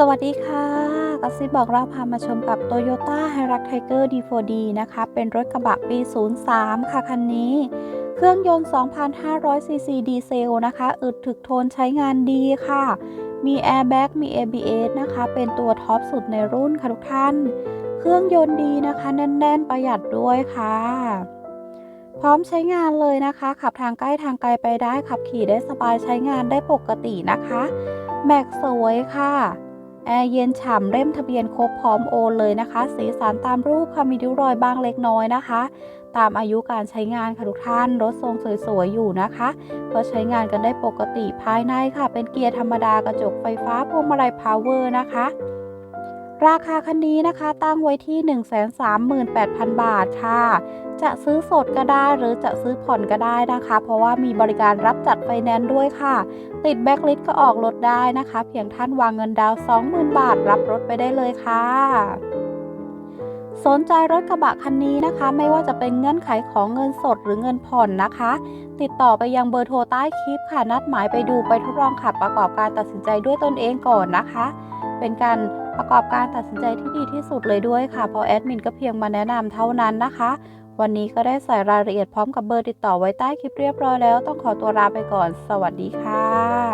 สวัสดีค่ะกระซิบบอกเราพามาชมกับ Toyota h i r u x Tiger D4D นะคะ เป็นรถกระบะปี 03 ค่ะ คันนี้ เครื่องยนต์2,500ซีซีดีเซลนะคะ อึดถึกทนใช้งานดีค่ะ มีแอร์แบ็กมี ABS นะคะ เป็นตัวท็อปสุดในรุ่นค่ะทุกท่าน เครื่องยนต์ดีนะคะ แน่น ๆ ประหยัดด้วยค่ะ พร้อมใช้งานเลยนะคะ ขับทางใกล้ทางไกลไปได้ ขับขี่ได้สบายใช้งานได้ปกตินะคะ แม็กสวยค่ะ แอร์เย็นฉ่ำเล่มทะเบียนครบพร้อมโอนเลยนะคะ สีสันตามรูปค่ะมีริ้วรอยบางเล็กน้อยนะคะ ตามอายุการใช้งานค่ะทุกท่านรถทรงสวยๆอยู่นะคะ ก็ใช้งานกันได้ปกติภายในค่ะ เป็นเกียร์ธรรมดากระจกไฟฟ้าพวงมาลัยพาวเวอร์นะคะ ราคาคันนี้นะคะตั้งไว้ที่ 138,000 บาทค่ะ จะซื้อสดก็ได้หรือจะซื้อผ่อนก็ได้นะคะ เพราะว่ามีบริการรับจัดไฟแนนซ์ด้วยค่ะ ติดแบ็คลิสก็ออกรถได้นะคะ เพียงท่านวางเงินดาวน์20,000 บาทรับรถไปได้เลยค่ะสนใจรถกระบะคันนี้นะคะ ไม่ว่าจะเป็นเงื่อนไขของเงินสดหรือเงินผ่อนนะคะ ติดต่อไปยังเบอร์โทรใต้คลิปค่ะ นัดหมายไปดูไปทดลองขับประกอบการตัดสินใจด้วยตนเองก่อนนะคะ เป็นการ ประกอบการตัดสินใจที่ดีที่สุดเลยด้วยค่ะ เพราะแอดมินก็เพียงมาแนะนำเท่านั้นนะคะ วันนี้ก็ได้ใส่รายละเอียดพร้อมกับเบอร์ติดต่อไว้ใต้คลิปเรียบร้อยแล้ว ต้องขอตัวลาไปก่อน สวัสดีค่ะ